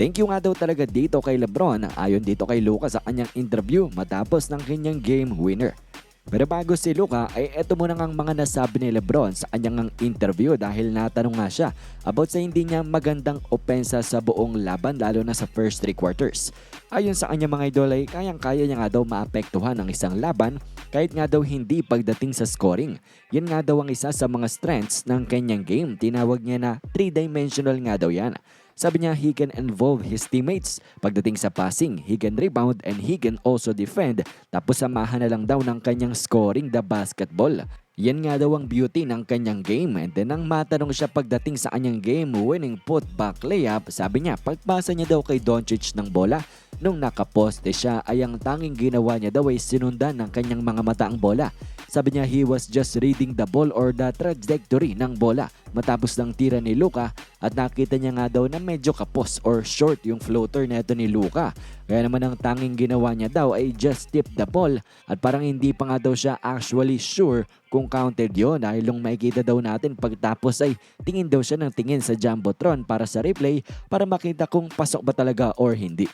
Thank you nga daw talaga dito kay Lebron ayon dito kay Luka sa kanyang interview matapos ng kanyang game winner. Pero bago si Luka ay eto muna ngang mga nasabi ni Lebron sa kanyang interview dahil natanong nga siya about sa hindi niya magandang opensa sa buong laban lalo na sa first three quarters. Ayon sa kanya mga idol ay kayang-kaya niya nga daw maapektuhan ang isang laban kahit nga daw hindi pagdating sa scoring. Yan nga daw ang isa sa mga strengths ng kanyang game. Tinawag niya na three-dimensional nga daw yan. Sabi niya he can involve his teammates. Pagdating sa passing, he can rebound and he can also defend. Tapos samahan na lang daw ng kanyang scoring the basketball. Yan nga daw ang beauty ng kanyang game. And then nang matanong siya pagdating sa kanyang game winning putback layup, sabi niya pagpasa niya daw kay Doncic ng bola. Nung nakaposte siya ay ang tanging ginawa niya daw ay sinundan ng kanyang mga mata ang bola. Sabi niya he was just reading the ball or the trajectory ng bola matapos ng tira ni Luka at nakita niya nga daw na medyo kapos or short yung floater neto ni Luka. Kaya naman ang tanging ginawa niya daw ay just tip the ball at parang hindi pa nga daw siya actually sure kung counted yon dahil nung makikita daw natin pagtapos ay tingin daw siya ng tingin sa Jumbotron para sa replay para makita kung pasok ba talaga or hindi.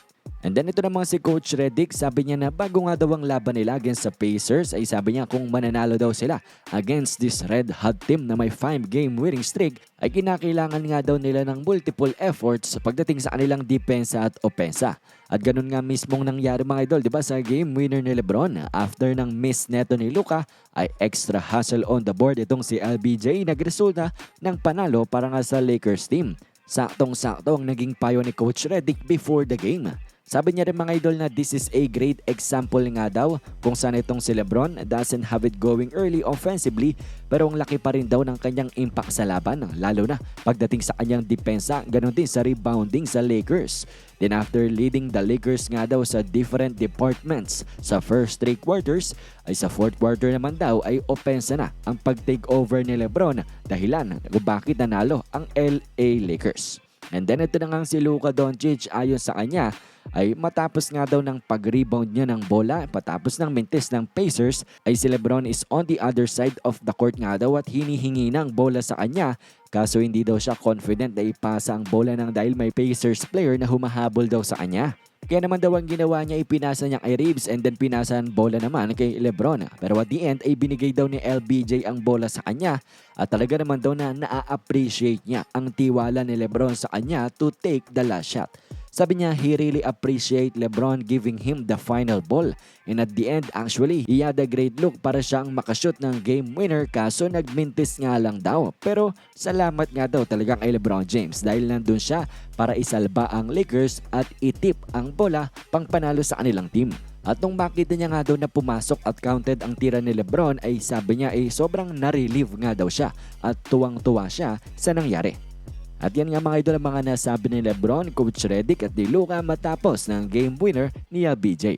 And then ito naman si Coach Redick, sabi niya na bago nga daw ang laban nila against sa Pacers ay sabi niya kung mananalo daw sila against this red hot team na may 5 game winning streak ay kinakailangan nga daw nila ng multiple efforts pagdating sa kanilang depensa at opensa. At ganun nga mismong nangyari mga idol, di ba sa game winner ni Lebron after ng miss neto ni Luka ay extra hustle on the board itong si LBJ nagresulta ng panalo para nga sa Lakers team. Saktong-sakto ang naging payo ni Coach Redick before the game. Sabi niya rin mga idol na this is a great example nga daw kung saan itong si Lebron doesn't have it going early offensively pero ang laki pa rin daw ng kanyang impact sa laban lalo na pagdating sa kanyang depensa ganun din sa rebounding sa Lakers. Then after leading the Lakers nga daw sa different departments sa first three quarters ay sa fourth quarter naman daw ay opensa na ang pag-take over ni Lebron dahilan kung bakit nanalo ang LA Lakers. And then ito na nga si Luka Doncic ayon sa kanya ay matapos nga daw ng pag-rebound niya ng bola patapos ng mintis ng Pacers ay si Lebron is on the other side of the court nga daw at hinihingi ng bola sa kanya kaso hindi daw siya confident na ipasa ang bola ng dahil may Pacers player na humahabol daw sa kanya. Kaya naman daw ang ginawa niya ipinasa niya kay Reeves and then pinasa ang bola naman kay Lebron. Pero at the end ay binigay daw ni LBJ ang bola sa kanya at talaga naman daw na naa-appreciate niya ang tiwala ni Lebron sa kanya to take the last shot. Sabi niya he really appreciate Lebron giving him the final ball. And at the end actually, he had a great look para siyang makashoot ng game winner kaso nagmintis nga lang daw. Pero salamat nga daw talaga kay Lebron James dahil nandun siya para isalba ang Lakers at itip ang bola pang panalo sa kanilang team. At nung makita niya nga daw na pumasok at counted ang tira ni Lebron ay sabi niya ay sobrang na-relieve nga daw siya at tuwang-tuwa siya sa nangyari. At yan nga mga idol ang mga nasabi ni Lebron, Coach Redick at Di Luca matapos ng game winner ni BJ.